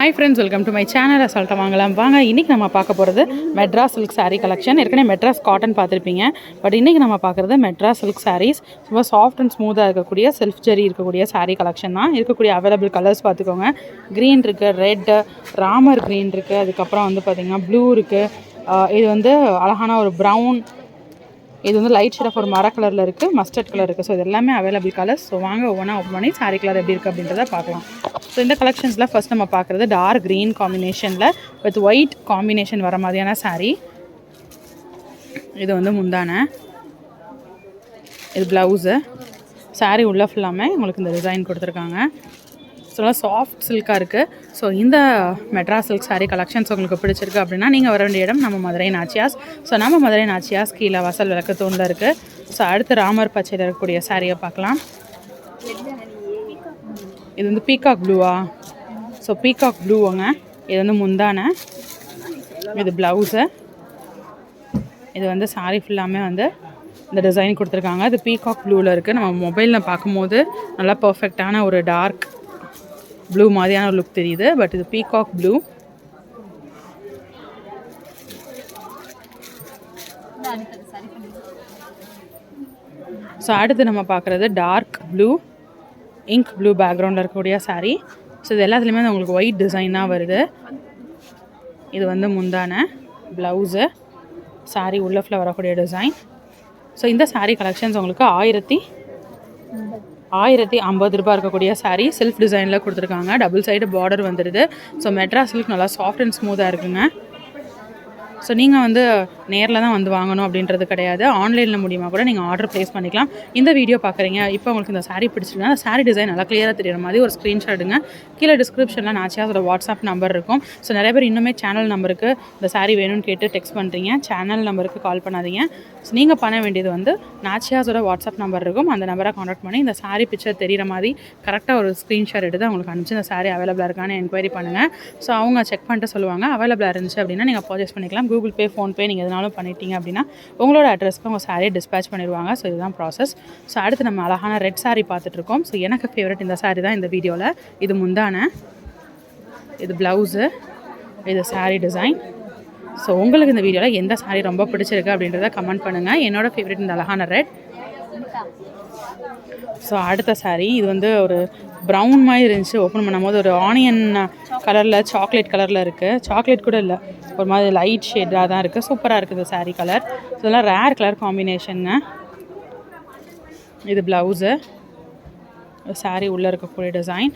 Hi friends welcome to my channel அசால்ட்டை வாங்கலாம். வாங்க இன்றைக்கி நம்ம பார்க்க போகிறது மெட்ராஸ் சில்க் சாரீ கலெக்ஷன் ஏற்கனவே மெட்ராஸ் காட்டன் பார்த்துருப்பீங்க. பட் இன்றைக்கி நம்ம பார்க்குறது மெட்ராஸ் சில்க் சாரீஸ் ரொம்ப சாஃப்ட் அண்ட் ஸ்மூத்தாக இருக்கக்கூடிய செல்ஃப் ஜெரி இருக்கக்கூடிய சாரீ கலெக்ஷன் தான். இருக்கக்கூடிய அவைலபிள் கலர்ஸ் பார்த்துக்கோங்க. க்ரீன் இருக்குது ரெட்டு ராமர் க்ரீன் இருக்குது அதுக்கப்புறம் வந்து பார்த்திங்கன்னா ப்ளூ இருக்குது இது வந்து அழகான ஒரு ப்ரௌன் இது வந்து லைட் ஷேட் ஆஃப் ஒரு மர கலரில் இருக்குது மஸ்டர்ட் கலர் இருக்குது ஸோ இது எல்லாமே அவைலபிள் கலர்ஸ் ஸோ வாங்க ஒவ்வொன்றா ஓப்பன் பண்ணி சாரி கலர் எப்படி இருக்குது அப்படின்றத பார்க்கலாம். ஸோ இந்த கலெக்ஷன்ஸில் ஃபர்ஸ்ட் நம்ம பார்க்குறது டார்க் க்ரீன் காம்பினேஷனில் வித் ஒயிட் காம்பினேஷன் வர மாதிரியான சாரீ இது வந்து முந்தான. இது ப்ளவுஸு சாரீ உள்ள ஃபுல்லாமே உங்களுக்கு இந்த டிசைன் கொடுத்துருக்காங்க. ஸோ சாஃப்ட் சில்காக இருக்குது ஸோ இந்த மெட்ராஸ் சில்க் saree கலெக்ஷன்ஸ் உங்களுக்கு பிடிச்சிருக்கு அப்படின்னா நீங்கள் வர வேண்டிய இடம் நம்ம மதுரை நாச்சியாஸ். ஸோ நம்ம மதுரை நாச்சியாஸ் கீழே வாசல் விளக்கு தூணில் இருக்குது ஸோ அடுத்து ராமர் பச்சையில் இருக்கக்கூடிய சாரியை பார்க்கலாம். இது வந்து பீகாக் ப்ளூவா ஸோ பீகாக் ப்ளூவாங்க இது வந்து முந்தான. இது ப்ளவுஸு இது வந்து saree ஃபுல்லாமே வந்து இந்த டிசைன் கொடுத்துருக்காங்க. இது பீகாக் ப்ளூவில் இருக்குது நம்ம மொபைலில் பார்க்கும்போது நல்லா பர்ஃபெக்டான ஒரு டார்க் ப்ளூ மாதிரியான ஒரு லுக் தெரியுது பட் இது பீகாக் ப்ளூ ஸோ அடுத்து நம்ம பார்க்குறது டார்க் ப்ளூ இங்க் ப்ளூ பேக்ரவுண்டில் இருக்கக்கூடிய சாரீ ஸோ இது எல்லாத்துலேயுமே உங்களுக்கு ஒயிட் டிசைனாக வருது. இது வந்து முந்தான ப்ளவுஸு saree உள்ள ஃபுல்லாக வரக்கூடிய டிசைன் ஸோ இந்த சாரீ கலெக்ஷன்ஸ் உங்களுக்கு ஆயிரத்தி ஆயிரத்தி ஐம்பது ரூபாய் இருக்கக்கூடிய சாரீ செல்ஃப் டிசைனில் கொடுத்துருக்காங்க. டபுள் சைடு பார்டர் வந்துடுது ஸோ மெட்ராஸ் சில்க் நல்லா சாஃப்ட் அண்ட் ஸ்மூத்தாக இருக்குங்க. ஸோ நீங்கள் வந்து நேரில் தான் வந்து வாங்கணும் அப்படின்றது கிடையாது. ஆன்லைனில் மூலியமாக கூட நீங்கள் ஆர்டர் ப்ளேஸ் பண்ணிக்கலாம். இந்த வீடியோ பார்க்குறீங்க இப்போ உங்களுக்கு இந்த சாரீ பிடிச்சிருந்தா அந்த சாரீ டிசைன் நல்லா கிளியராக தெரியுற மாதிரி ஒரு ஸ்க்ரீன்ஷாட் எடுங்க. கீழே டிஸ்கிரிப்ஷனில் நாச்சியாஸோட வாட்ஸ்அப் நம்பர் இருக்கும். ஸோ நிறைய பேர் இன்னுமே சேனல் நம்பருக்கு இந்த சாரீ வேணும்னு கேட்டு டெக்ஸ்ட் பண்ணுறீங்க சேனல் நம்பருக்கு கால் பண்ணாதீங்க. ஸோ நீங்கள் பண்ண வேண்டியது வந்து நாச்சியாஸோட வாட்ஸ்அப் நம்பர் இருக்கும். அந்த நம்பரை காண்டாக்ட் பண்ணி இந்த சாரீ பிக்சர் தெரியிற மாதிரி கரெக்டாக ஒரு ஸ்க்ரீன்ஷாட் எடுத்து அவங்களுக்கு அனுப்பிச்சு இந்த சாரீ அவைலபிளாக இருக்கான்னு என்கொயரி பண்ணுங்கள் ஸோ அவங்க செக் பண்ணிட்டு சொல்லுவாங்க. அவைலபிளாக இருந்துச்சு அப்படின்னா நீங்கள் பர்ச்சேஸ் பண்ணிக்கலாம். கூகுள் பே ஃபோன்பே நீங்கள் எதனாலும் பண்ணிட்டீங்க அப்படின்னா உங்களோட அட்ரஸ்க்கு உங்கள் சாரியை டிஸ்பேச் பண்ணிடுவாங்க. ஸோ இதுதான் ப்ராசஸ் ஸோ அடுத்து நம்ம அழகான ரெட் saree பார்த்துட்ருக்கோம் ஸோ எனக்கு ஃபேவரட் இந்த சாரீ தான் இந்த வீடியோவில் இது முந்தான. இது ப்ளவுஸு இது saree டிசைன் ஸோ உங்களுக்கு இந்த வீடியோவில் எந்த saree ரொம்ப பிடிச்சிருக்கு அப்படின்றத கமெண்ட் பண்ணுங்கள் என்னோடய ஃபேவரட் இந்த அழகான ரெட் ஸோ அடுத்த saree இது வந்து ஒரு ப்ரௌன் மாதிரி இருந்துச்சு. ஓப்பன் பண்ணும்போது ஒரு ஆனியன் கலரில் சாக்லேட் கலரில் இருக்குது சாக்லேட் கூட இல்லை. ஒரு மாதிரி லைட் ஷேடாக தான் இருக்குது சூப்பராக இருக்குது சாரீ கலர் இதெல்லாம் ரேர் கலர் காம்பினேஷனுங்க இது ப்ளவுஸு சாரீ உள்ளே இருக்கக்கூடிய டிசைன்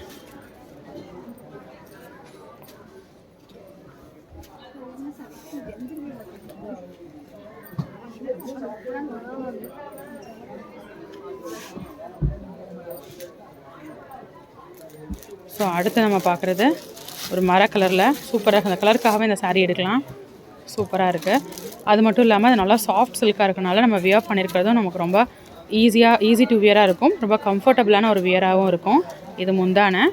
ஸோ அடுத்து நம்ம பார்க்குறது ஒரு மர கலரில் சூப்பராக அந்த கலருக்காகவே இந்த சாரீ எடுக்கலாம். சூப்பராக இருக்குது அது மட்டும் இல்லாமல் அது நல்லா சாஃப்ட் சில்காக இருக்கனால நம்ம வியர் பண்ணியிருக்கிறதும் நமக்கு ரொம்ப ஈஸியாக ஈஸி டு வியராக இருக்கும். ரொம்ப கம்ஃபர்டபுளான ஒரு வியராகவும் இருக்கும். இது முந்தான.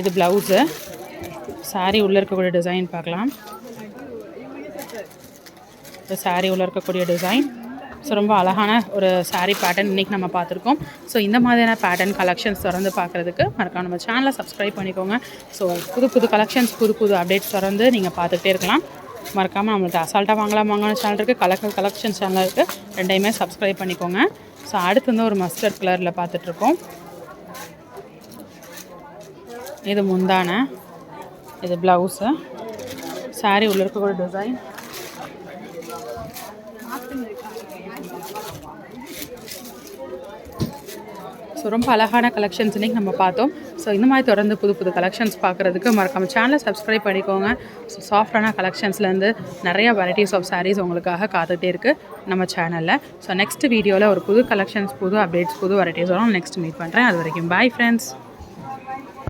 இது ப்ளவுஸு saree உள்ளே இருக்கக்கூடிய டிசைன் பார்க்கலாம். இந்த saree உள்ளே இருக்கக்கூடிய டிசைன் ஸோ ரொம்ப அழகான ஒரு சாரீ பேட்டர்ன் இன்றைக்கி நம்ம பார்த்துருக்கோம். ஸோ இந்த மாதிரியான பேட்டர்ன் கலெக்ஷன்ஸ் தொடர்ந்து பார்க்குறதுக்கு மறக்காம நம்ம சேனலை சப்ஸ்கிரைப் பண்ணிக்கோங்க. ஸோ புது புது கலெக்ஷன்ஸ் புது புது அப்டேட்ஸ் தொடர்ந்து நீங்கள் பார்த்துக்கிட்டே இருக்கலாம். மறக்காமல் நம்மளுக்கு அசால்ட்டாக வாங்கலாம் வாங்கின சேனல் இருக்குது கலெக்ஷன் கலெக்ஷன் சேனல் இருக்குது ரெண்டையுமே சப்ஸ்கிரைப் பண்ணிக்கோங்க. ஸோ அடுத்து வந்து ஒரு மஸ்டர்ட் கலரில் பார்த்துட்ருக்கோம். இது முந்தான. இது ப்ளவுஸு saree உள்ள இருக்கக்கூடிய டிசைன் ஸோ ரொம்ப அழகான கலெக்ஷன்ஸ் இன்றைக்கி நம்ம பார்த்தோம். ஸோ இந்த மாதிரி தொடர்ந்து புது புது கலெக்ஷன்ஸ் பார்க்குறதுக்கு மறக்காம சேனலை சப்ஸ்கிரைப் பண்ணிக்கோங்க. ஸோ சாஃப்டான கலெக்ஷன்ஸ்லேருந்து நிறைய வெரைட்டிஸ் ஆஃப் சாரீஸ் உங்களுக்காக காத்துகிட்டே இருக்குது நம்ம சேனலில் ஸோ நெக்ஸ்ட் வீடியோவில் ஒரு புது கலெக்ஷன்ஸ் புது அப்டேட்ஸ் புது வெரைட்டிஸ் வரும். நெக்ஸ்ட் மீட் பண்ணுறேன் அது வரைக்கும் பாய் ஃப்ரெண்ட்ஸ்